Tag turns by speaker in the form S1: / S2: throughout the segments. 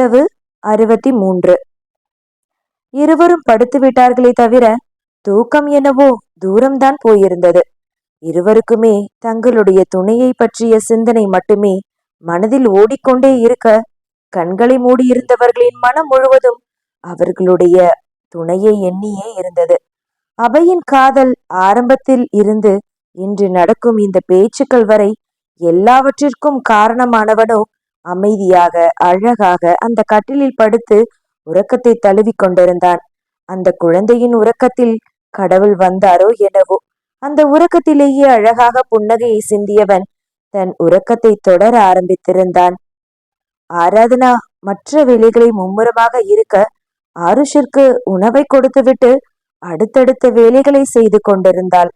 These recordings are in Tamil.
S1: இரவு அறுபத்தி மூன்று இருவரும் படுத்து விட்டார்களே தவிர தூக்கம் என்னவோ தூரம்தான் போயிருந்தது. இருவருக்குமே தங்களுடைய துணையை பற்றிய சிந்தனை மட்டுமே மனதில் ஓடிக்கொண்டே இருக்க கண்களை மூடியிருந்தவர்களின் மனம் முழுவதும் அவர்களுடைய துணையை எண்ணியே இருந்தது. அவையின் காதல் ஆரம்பத்தில் இருந்து இன்று நடக்கும் இந்த பேச்சுக்கள் வரை எல்லாவற்றிற்கும் காரணமானவனோ அமைதியாக அழகாக அந்த கட்டிலில் படுத்து உறக்கத்தை தழுவி கொண்டிருந்தான். அந்த குழந்தையின் உறக்கத்தில் கடவுள் வந்தாரோ எனவோ அந்த உறக்கத்திலேயே அழகாக புன்னகையை சிந்தியவன் தன் உறக்கத்தை தொடர ஆரம்பித்திருந்தான். ஆராதனா மற்ற வேலைகளை மும்முரமாக இருக்க ஆருஷிற்கு உணவை கொடுத்துவிட்டு அடுத்தடுத்த வேலைகளை செய்து கொண்டிருந்தாள்.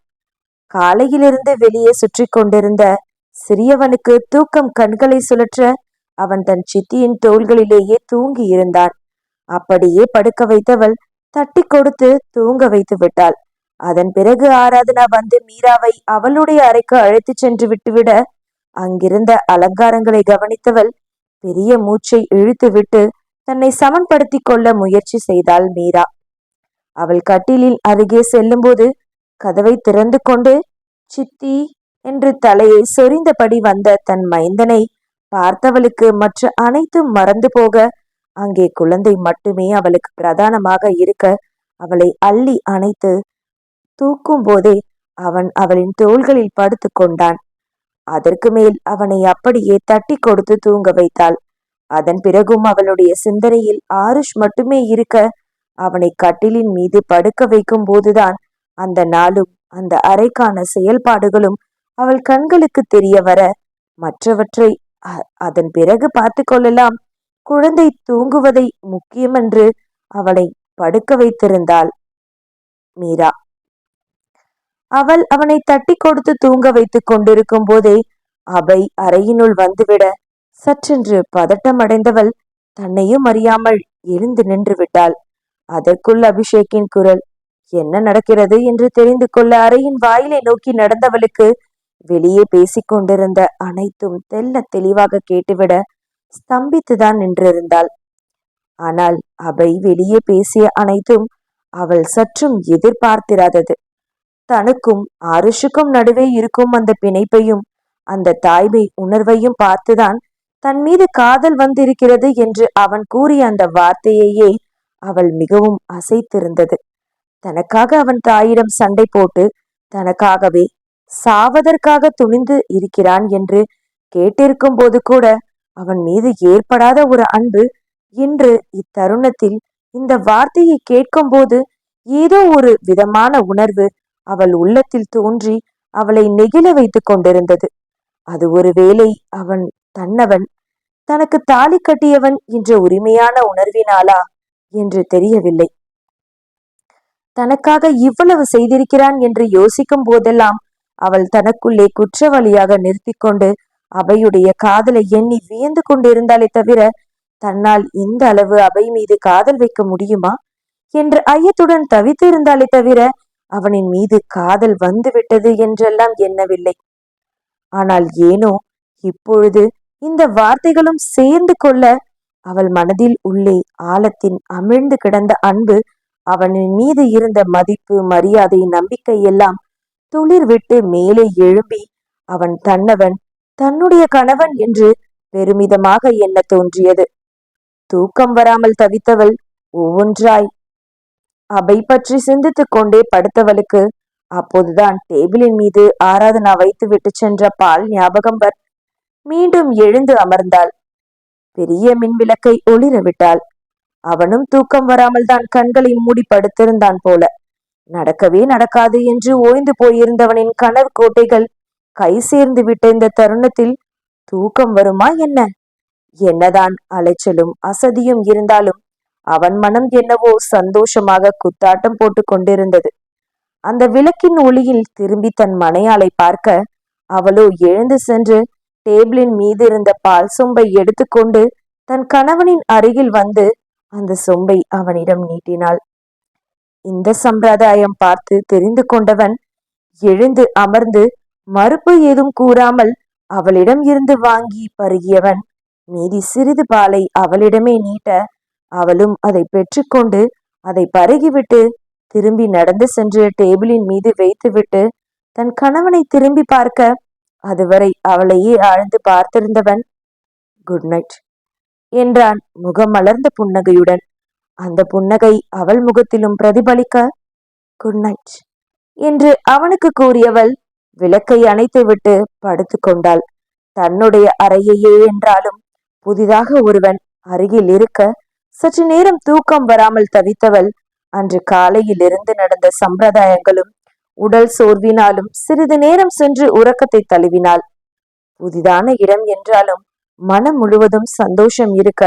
S1: காலையிலிருந்து வெளியே சுற்றி கொண்டிருந்த சிறியவனுக்கு தூக்கம் கண்களை சுழற்ற அவன் தன் சித்தியின் தோள்களிலேயே தூங்கி இருந்தான். அப்படியே படுக்க வைத்தவள் தட்டி கொடுத்து தூங்க வைத்து விட்டாள். அதன் பிறகு ஆராதனா வந்து மீராவை அவளுடைய அறைக்கு அழைத்துச் சென்று விட்டுவிட அங்கிருந்த அலங்காரங்களை கவனித்தவள் பெரிய மூச்சை இழுத்துவிட்டு தன்னை சமன்படுத்தி கொள்ள முயற்சி செய்தாள் மீரா. அவள் கட்டிலில் அருகே செல்லும்போது கதவை திறந்து கொண்டு சித்தி என்று தலையை சொரிந்தபடி வந்த தன் மைந்தனை பார்த்தவளுக்கு மற்ற அனைத்தும் மறந்து போக அங்கே குழந்தை மட்டுமே அவளுக்கு பிரதானமாக இருக்க அவளை அள்ளி அணைத்து தூக்கும் போதே அவன் அவளின் தோள்களில் படுத்து கொண்டான். அதற்கு மேல் அவனை அப்படியே தட்டி கொடுத்து தூங்க வைத்தாள். அதன் பிறகும் அவளுடைய சிந்தனையில் ஆருஷ் மட்டுமே இருக்க அவனை கட்டிலின் மீது படுக்க வைக்கும் போதுதான் அந்த நாளும் அந்த அறைக்கான செயல்பாடுகளும் அவள் கண்களுக்கு தெரிய வர மற்றவற்றை அதன் பிறகு பார்த்து கொள்ளலாம் குழந்தை தூங்குவதை முக்கியமென்று அவளை படுக்க வைத்திருந்தாள். மீரா. அவள் அவனை தட்டி கொடுத்து தூங்க வைத்துக் கொண்டிருக்கும் போதே அபை அறையினுள் வந்துவிட சற்றென்று பதட்டம் அடைந்தவள் தன்னையும் அறியாமல் எழுந்து நின்று விட்டாள். அதற்குள் அபிஷேக்கின் குரல் என்ன நடக்கிறது? என்று தெரிந்து கொள்ள அறையின் வாயிலை நோக்கி நடந்தவளுக்கு வெளியே பேசிக் கொண்டிருந்த அனைத்தும் தெல்ல தெளிவாக கேட்டுவிட ஸ்தம்பித்துதான் நின்றிருந்தாள். ஆனால் அவை வெளியே பேசிய அனைத்தும் அவள் சற்றும் எதிர்பார்த்திராதது. தனக்கும் ஆருஷுக்கும் நடுவே இருக்கும் அந்த பிணைப்பையும் அந்த தாய்மை உணர்வையும் பார்த்துதான் தன் மீது காதல் வந்திருக்கிறது என்று அவன் கூறிய அந்த வார்த்தையையே அவள் மிகவும் அசைத்திருந்தது. தனக்காக அவன் தாயிடம் சண்டை போட்டு தனக்காகவே சாவதற்காக துணிந்து இருக்கிறான் என்று கேட்டிருக்கும் போது கூட அவன் மீது ஏற்படாத ஒரு அன்பு இன்று இத்தருணத்தில் இந்த வார்த்தையை கேட்கும்போது ஏதோ ஒரு விதமான உணர்வு அவள் உள்ளத்தில் தோன்றி அவளை நெகிழ வைத்துக் கொண்டிருந்தது. அது ஒருவேளை அவன் தன்னவன் தனக்கு தாலி கட்டியவன் என்ற உரிமையான உணர்வினாலா என்று தெரியவில்லை. தனக்காக இவ்வளவு செய்திருக்கிறான் என்று யோசிக்கும் போதெல்லாம் அவள் தனக்குள்ளே குற்றவாளியாக நிறுத்தி கொண்டு அவையுடைய காதலை எண்ணி வியந்து கொண்டிருந்தாலே தவிர தன்னால் இந்த அளவு அவை மீது காதல் வைக்க முடியுமா? என்று ஐயத்துடன் தவித்து இருந்தாலே தவிர அவனின் மீது காதல் வந்துவிட்டது என்றெல்லாம் எண்ணவில்லை. ஆனால் ஏனோ இப்பொழுது இந்த வார்த்தைகளும் சேர்ந்து கொள்ள அவள் மனதில் உள்ளே ஆழத்தின் அமிழ்ந்து கிடந்த அன்பு அவனின் மீது இருந்த மதிப்பு மரியாதை நம்பிக்கை எல்லாம் துளிர் விட்டு மேலே எழும்பி அவன் தன்னவன் தன்னுடைய கணவன் என்று பெருமிதமாக எண்ண தோன்றியது. தூக்கம் வராமல் தவித்தவள் ஒவ்வொன்றாய். அவை பற்றி சிந்தித்துக் கொண்டே படுத்தவளுக்கு அப்போதுதான் டேபிளின் மீது ஆராதனா வைத்து விட்டு சென்ற பால் ஞாபகம் வர் மீண்டும் எழுந்து அமர்ந்தாள். பெரிய மின்விளக்கை ஒளிர விட்டாள். அவனும் தூக்கம் வராமல் தான் கண்களை மூடி படுத்திருந்தான் போல. நடக்கவே நடக்காது என்று ஓய்ந்து போயிருந்தவனின் கனவு கோட்டைகள் கை சேர்ந்து விட்ட இந்த தருணத்தில் தூக்கம் வருமா என்ன? என்னதான் அலைச்சலும் அசதியும் இருந்தாலும் அவன் மனம் என்னவோ சந்தோஷமாக குத்தாட்டம் போட்டு கொண்டிருந்தது. அந்த விளக்கின் ஒளியில் திரும்பி தன் மனையாளை பார்க்க அவளோ எழுந்து சென்று டேபிளின் மீது இருந்த பால் சொம்பை எடுத்துக்கொண்டு தன் கணவனின் அருகில் வந்து அந்த சொம்பை அவனிடம் நீட்டினாள். இந்த சம்பிரதாயம் பார்த்து தெரிந்து கொண்டவன் எழுந்து அமர்ந்து மறுப்பு ஏதும் கூறாமல் அவளிடம் இருந்து வாங்கி பருகியவன். மீதி சிறிது பாலை அவளிடமே நீட்ட அவளும் அதை பெற்றுக்கொண்டு அதை பருகிவிட்டு திரும்பி நடந்து சென்று டேபிளின் மீது வைத்துவிட்டு தன் கணவனை திரும்பி பார்க்க அதுவரை அவளையே ஆழ்ந்து பார்த்திருந்தவன் குட் நைட் என்றான் முகம் மலர்ந்த புன்னகையுடன். அந்த புன்னகை அவள் முகத்திலும் பிரதிபலிக்க குட் நைட் என்று அவனுக்கு கூறியவள் விளக்கை அணைத்துவிட்டு படுத்து கொண்டாள். தன்னுடைய அறையையே என்றாலும் புதிதாக ஒருவன் அருகில் இருக்க சற்று நேரம் தூக்கம் வராமல் தவித்தவள் அன்று காலையில் இருந்து நடந்த சம்பிரதாயங்களும் உடல் சோர்வினாலும் சிறிது நேரம் சென்று உறக்கத்தை தழுவினாள். புதிதான இடம் என்றாலும் மனம் முழுவதும் சந்தோஷம் இருக்க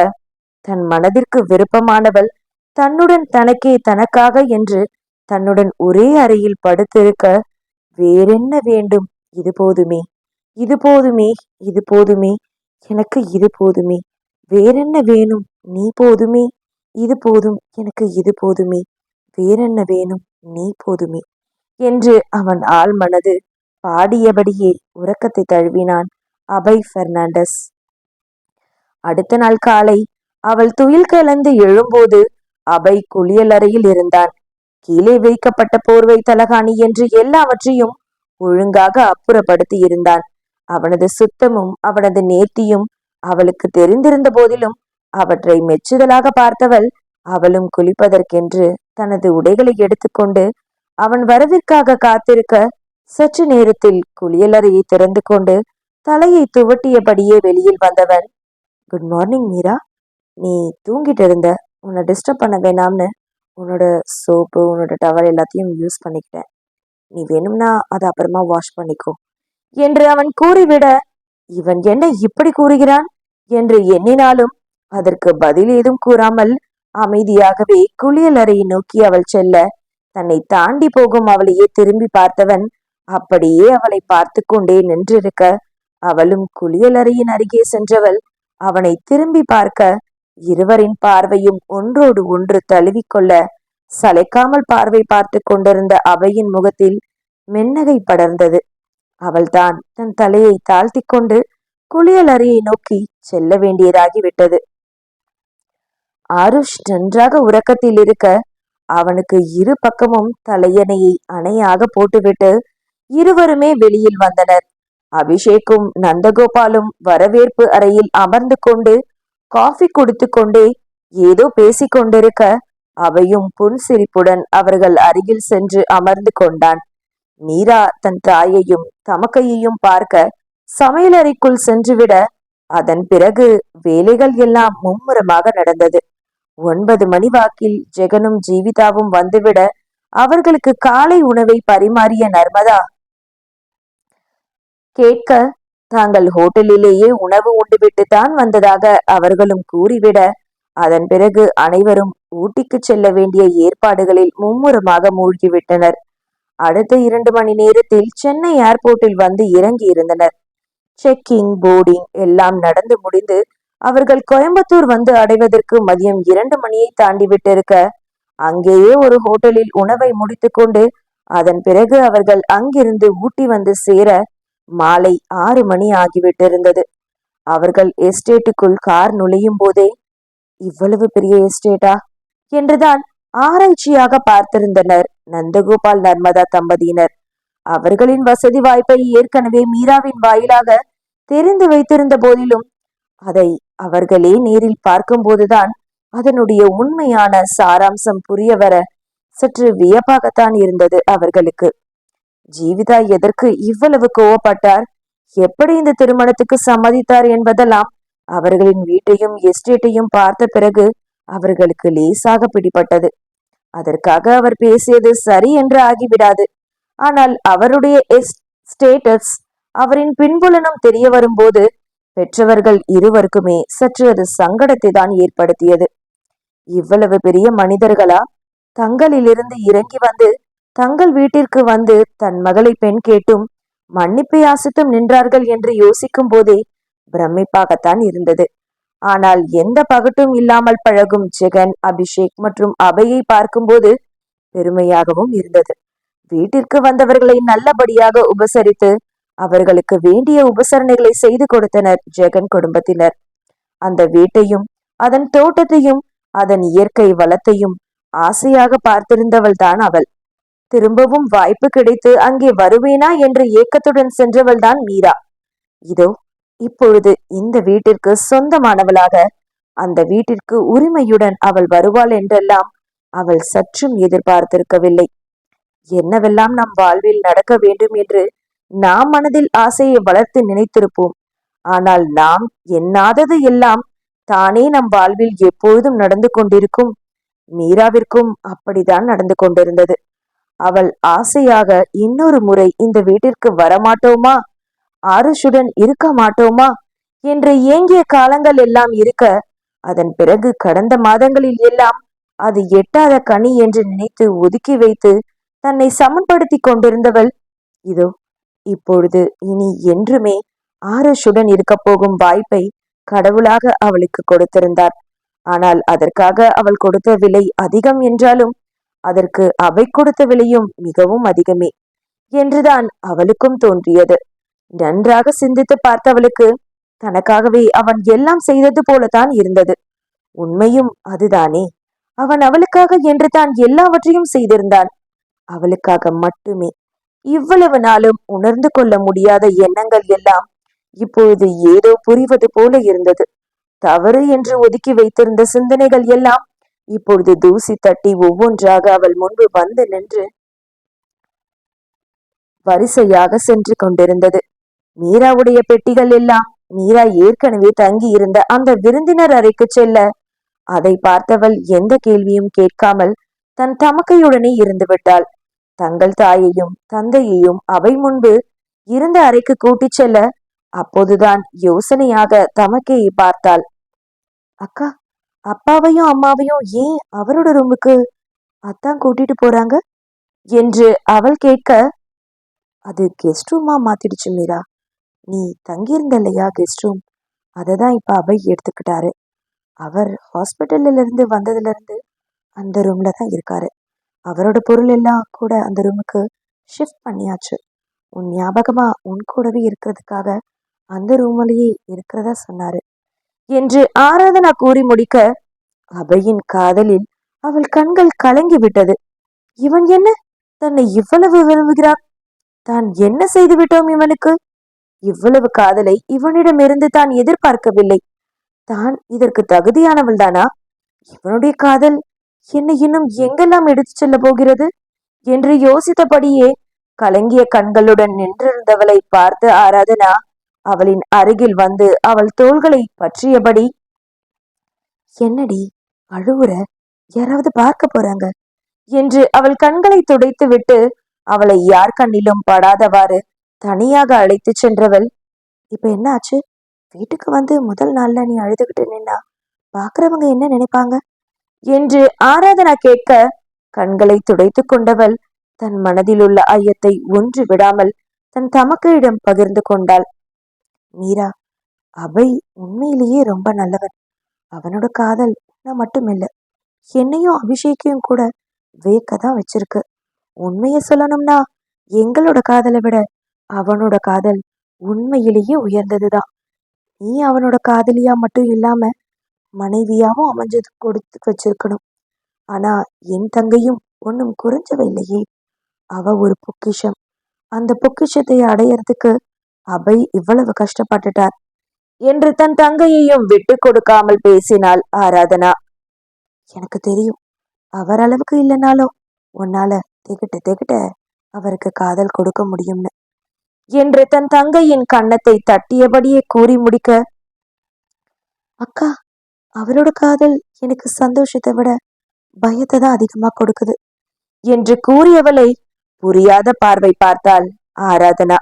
S1: தன் மனதிற்கு விருப்பமானவள் தன்னுடன் தனக்கே தனக்காக என்று தன்னுடன் ஒரே அறையில் படுத்திருக்க வேறென்ன வேண்டும்? இது போதுமே. இது போதுமே. இது போதுமே. எனக்கு இது போதுமே. வேறென்ன வேணும்? நீ போதுமே. இது போதும். எனக்கு இது போதுமே. வேறென்ன வேணும்? நீ போதுமே. என்று அவன் ஆள் மனது பாடியபடியே உறக்கத்தை தழுவினான். அபய் பெர்னாண்டஸ். அடுத்த நாள் காலை அவள் துயில் கலந்து எழும்போது அபை குளியலறையில் இருந்தான். கீழே வைக்கப்பட்ட போர்வை தலகாணி என்று எல்லாவற்றையும் ஒழுங்காக அப்புறப்படுத்தி இருந்தான். அவனது சுத்தமும் அவனது நேர்த்தியும் அவளுக்கு தெரிந்திருந்த போதிலும் அவற்றை மெச்சுதலாக பார்த்தவள் அவளும் குளிப்பதற்கென்று தனது உடைகளை எடுத்துக்கொண்டு அவன் வரவிற்காக காத்திருக்க சற்று நேரத்தில் குளியலறையை திறந்து கொண்டு தலையை துவட்டியபடியே வெளியில் வந்தவன் குட் மார்னிங் மீரா நீ தூங்கிட்டு இருந்த உன்னை டிஸ்டர்ப் பண்ண வேணாம்னு உன்னோட சோப்பு உன்னோட டவல் எல்லாத்தையும் யூஸ் பண்ணிக்கிட்டேன். நீ வேணும்னா அதை அப்புறமா வாஷ் பண்ணிக்கோ என்று அவன் கூறிவிட இவன் என்ன இப்படி கூறுகிறான்? என்று எண்ணினாலும் அதற்கு பதில் ஏதும் கூறாமல் அமைதியாகவே குளியலறையை நோக்கி அவள் செல்ல தன்னை தாண்டி போகும் அவளையே திரும்பி பார்த்தவன் அப்படியே அவளை பார்த்து கொண்டே நின்றிருக்க அவளும் குளியலறையின் அருகே சென்றவள் அவனை திரும்பி பார்க்க இருவரின் பார்வையும் ஒன்றோடு ஒன்று தழுவிக்கொள்ள சளைக்காமல் பார்வை பார்த்து கொண்டிருந்த அவையின் முகத்தில் மென்னகை படர்ந்தது. அவள்தான் தன் தலையை தாழ்த்தி கொண்டு குளியலறையை நோக்கி செல்ல வேண்டியதாகிவிட்டது. ஆருஷ் நன்றாக உறக்கத்தில் இருக்க அவனுக்கு இரு பக்கமும் தலையணையை அணையாக போட்டுவிட்டு இருவருமே வெளியில் வந்தனர். அபிஷேக்கும் நந்தகோபாலும் வரவேற்பு அறையில் அமர்ந்து கொண்டு காஃபி குடித்து கொண்டே ஏதோ பேசிக் கொண்டிருக்க அவையும் புன்சிரிப்புடன் அவர்கள் அருகில் சென்று அமர்ந்து கொண்டான். மீரா தன் தாயையும் தமக்கையையும் பார்க்க சமையலறைக்குள் சென்றுவிட அதன் பிறகு வேலைகள் எல்லாம் மும்முரமாக நடந்தது. ஒன்பது மணி வாக்கில் ஜெகனும் ஜீவிதாவும் வந்துவிட அவர்களுக்கு காலை உணவை பரிமாறிய நர்மதா கேட்க தாங்கள் ஹோட்டலிலேயே உணவு உண்டுவிட்டு தான் வந்ததாக அவர்களும் கூறிவிட அதன் பிறகு அனைவரும் ஊட்டிக்கு செல்ல வேண்டிய ஏற்பாடுகளில் மும்முரமாக மூழ்கிவிட்டனர். அடுத்த இரண்டு மணி நேரத்தில் சென்னை ஏர்போர்ட்டில் வந்து இறங்கி இருந்தனர் செக்கிங் போர்டிங் எல்லாம் நடந்து முடிந்து அவர்கள் கோயம்புத்தூர் வந்து அடைவதற்கு மதியம் இரண்டு மணியை தாண்டி விட்டிருக்க அங்கேயே ஒரு ஹோட்டலில் உணவை முடித்துக்கொண்டு அதன் பிறகு அவர்கள் அங்கிருந்து ஊட்டி வந்து சேர மாலை ஆறு மணி ஆகிவிட்டிருந்தது. அவர்கள் எஸ்டேட்டுக்குள் கார் நுழையும் போதே இவ்வளவு பெரிய எஸ்டேட்டா? என்றுதான் ஆராய்ச்சியாக பார்த்திருந்தனர் நந்தகோபால் நர்மதா தம்பதியினர். அவர்களின் வசதி வாய்ப்பை ஏற்கனவே மீராவின் வாயிலாக தெரிந்து வைத்திருந்த போதிலும் அதை அவர்களே நேரில் பார்க்கும்போதுதான் அதனுடைய உண்மையான சாராம்சம் புரிய வர சற்று வியப்பாகத்தான் இருந்தது அவர்களுக்கு. ஜீவிதா எதற்கு இவ்வளவு கோவப்பட்டார்? எப்படி இந்த திருமணத்துக்கு சம்மதித்தார் என்பதெல்லாம் அவர்களின் வீட்டையும் எஸ்டேட்டையும் பார்த்த பிறகு அவர்களுக்கு லேசாக பிடிபட்டது. அதற்காக அவர் பேசியது சரி என்று ஆகிவிடாது. ஆனால் அவருடைய ஸ்டேட்டஸ் அவரின் பின்புலனும் தெரிய வரும்போது பெற்றவர்கள் இருவருக்குமே சற்று அது சங்கடத்தை தான் ஏற்படுத்தியது. இவ்வளவு பெரிய மனிதர்களா? தங்களிலிருந்து இறங்கி வந்து தங்கள் வீட்டிற்கு வந்து தன் மகளை பெண் கேட்டும் மன்னிப்பை ஆசித்தும் நின்றார்கள் என்று யோசிக்கும் போதே பிரமிப்பாகத்தான் இருந்தது. ஆனால் எந்த பகட்டும் இல்லாமல் பழகும் ஜெகன் அபிஷேக் மற்றும் அபையை பார்க்கும்போது பெருமையாகவும் இருந்தது. வீட்டிற்கு வந்தவர்களை நல்லபடியாக உபசரித்து அவர்களுக்கு வேண்டிய உபசரணைகளை செய்து கொடுத்தனர் ஜெகன் குடும்பத்தினர். அந்த வீட்டையும் அதன் தோட்டத்தையும் அதன் இயற்கை வளத்தையும் ஆசையாக பார்த்திருந்தவள் தான் அவள். திரும்பவும் வாய்ப்பு கிடைத்து அங்கே வருவேனா என்று ஏக்கத்துடன் சென்றவள்தான் மீரா. இதோ இப்பொழுது இந்த வீட்டிற்கு சொந்தமானவளாக அந்த வீட்டிற்கு உரிமையுடன் அவள் வருவாள் என்றெல்லாம் அவள் சற்றும் எதிர்பார்த்திருக்கவில்லை. என்னவெல்லாம் நம் வாழ்வில் நடக்க வேண்டும் என்று நாம் மனதில் ஆசையை வளர்த்து நினைத்திருப்போம். ஆனால் நாம் எண்ணாதது எல்லாம் தானே நம் வாழ்வில் எப்பொழுதும் நடந்து கொண்டிருக்கும். மீராவிற்கும் அப்படிதான் நடந்து கொண்டிருந்தது. அவள் ஆசையாக இன்னொரு முறை இந்த வீட்டிற்கு வரமாட்டோமா? ஆருஷுடன் இருக்க மாட்டோமா? என்று ஏங்கிய காலங்கள் எல்லாம் இருக்க அதன் பிறகு கடந்த மாதங்களில் எல்லாம் அது எட்டாத கனி என்று நினைத்து ஒதுக்கி வைத்து தன்னை சமன்படுத்தி கொண்டிருந்தவள் இதோ இப்பொழுது இனி என்றுமே ஆரஷுடன் இருக்க போகும் வாய்ப்பை கடவுளாக அவளுக்கு கொடுத்திருந்தார். ஆனால் அதற்காக அவள் கொடுத்த விலை அதிகம் என்றாலும் அதற்கு அவை கொடுத்த விலையும் மிகவும் அதிகமே என்றுதான் அவளுக்கும் தோன்றியது. நன்றாக சிந்தித்து பார்த்தவளுக்கு தனக்காகவே அவன் எல்லாம் செய்தது போலதான் இருந்தது. உண்மையும் அதுதானே. அவன் அவளுக்காக என்று தான் எல்லாவற்றையும் செய்திருந்தான். அவளுக்காக மட்டுமே. இவ்வளவு நாளும் உணர்ந்து கொள்ள முடியாத எண்ணங்கள் எல்லாம் இப்பொழுது ஏதோ புரிவது போல இருந்தது. தவறு என்று ஒதுக்கி வைத்திருந்த சிந்தனைகள் எல்லாம் இப்பொழுது தூசி தட்டி ஒவ்வொன்றாக அவள் முன்பு வந்து நின்று வரிசையாக சென்று கொண்டிருந்தது. மீராவுடைய பெட்டிகள் எல்லாம் மீரா ஏற்கனவே தங்கி இருந்த அந்த விருந்தினர் அறைக்கு செல்ல அதை பார்த்தவள் எந்த கேள்வியும் கேட்காமல் தன் தமக்கையுடனே இருந்து விட்டாள். தங்கள் தாயையும் தந்தையையும் அவை முன்பு இருந்த அறைக்கு கூட்டிச் செல்ல அப்போதுதான் யோசனையாக தமக்கையை பார்த்தாள். அக்கா அப்பாவையும் அம்மாவையும் ஏன் அவரோட ரூமுக்கு அத்தான் கூட்டிட்டு போறாங்க? என்று அவள் கேட்க அது கெஸ்ட் ரூமா மாத்திடுச்சு மீரா. நீ தங்கியிருந்த இல்லையா கெஸ்ட் ரூம் அதை தான் இப்போ அபை எடுத்துக்கிட்டாரு. அவர் ஹாஸ்பிட்டல்ல இருந்து வந்ததுல இருந்து அந்த ரூம்ல தான் இருக்காரு. அவரோட பொருள் எல்லாம் கூட அந்த ரூமுக்கு ஷிஃப்ட் பண்ணியாச்சு. உன் ஞாபகமா உன் கூடவே இருக்கிறதுக்காக அந்த ரூம்லயே இருக்கிறதா சொன்னாரு. என்று ஆராதனா கூறி முடிக்க அபையின் காதலில் அவள் கண்கள் கலங்கி விட்டது. இவன் என்ன? தன்னை இவ்வளவு விரும்புகிறான்? தான் என்ன செய்து விட்டோம் இவனுக்கு? இவ்வளவு காதலை இவனிடமிருந்து தான் எதிர்பார்க்கவில்லை. தான் இதற்கு தகுதியானவள் தானா? இவனுடைய காதல் என்னை இன்னும் எங்கெல்லாம் எடுத்து செல்ல போகிறது? என்று யோசித்தபடியே கலங்கிய கண்களுடன் நின்றிருந்தவளை பார்த்து ஆராதனா அவளின் அருகில் வந்து அவள் தோள்களை பற்றியபடி என்னடி அழுவுற? யாராவது பார்க்க போறாங்க? என்று அவள் கண்களை துடைத்து விட்டு அவளை யார் கண்ணிலும் படாதவாறு தனியாக அழைத்து சென்றவள் இப்ப என்ன ஆச்சு வீட்டுக்கு வந்து முதல் நாள்ல நீ அழுதுகிட்டு நின்னா பாக்குறவங்க என்ன நினைப்பாங்க? என்று ஆராதனா கேட்க கண்களை துடைத்து கொண்டவள் தன் மனதில் உள்ள ஐயத்தை ஒன்று விடாமல் தன் தமக்கையிடம் பகிர்ந்து கொண்டாள். மீரா அபய் உண்மையிலேயே ரொம்ப நல்லவன். அவனோட காதல் நான் மட்டும் இல்லை என்னையும் அபிஷேக்கையும் கூட வேக்க தான் வச்சிருக்கு. உண்மையை சொல்லணும்னா எங்களோட காதலை விட அவனோட காதல் உண்மையிலேயே உயர்ந்ததுதான். நீ அவனோட காதலியா மட்டும் இல்லாம மனைவியாவும் அமைஞ்சது கொடுத்து வச்சிருக்கணும். ஆனா என் தங்கையும் ஒன்றும் குறைஞ்சவல்லையே அவ ஒரு பொக்கிஷம். அந்த பொக்கிஷத்தை அடையறதுக்கு அபய் இவ்வளவு கஷ்டப்பட்டுட்டார் என்று தன் தங்கையையும் விட்டு கொடுக்காமல் பேசினாள் ஆராதனா. எனக்கு தெரியும் அவர் அளவுக்கு இல்லைனாலும் உன்னால திகிட்ட திகிட்ட அவருக்கு காதல் கொடுக்க முடியும்னு. என்று தன் தங்கையின் கன்னத்தை தட்டியபடியே கூறி முடிக்க அக்கா அவரோட காதல் எனக்கு சந்தோஷத்தை விட பயத்தை தான் அதிகமா கொடுக்குது என்று கூறியவளை புரியாத பார்வை பார்த்தாள் ஆராதனா.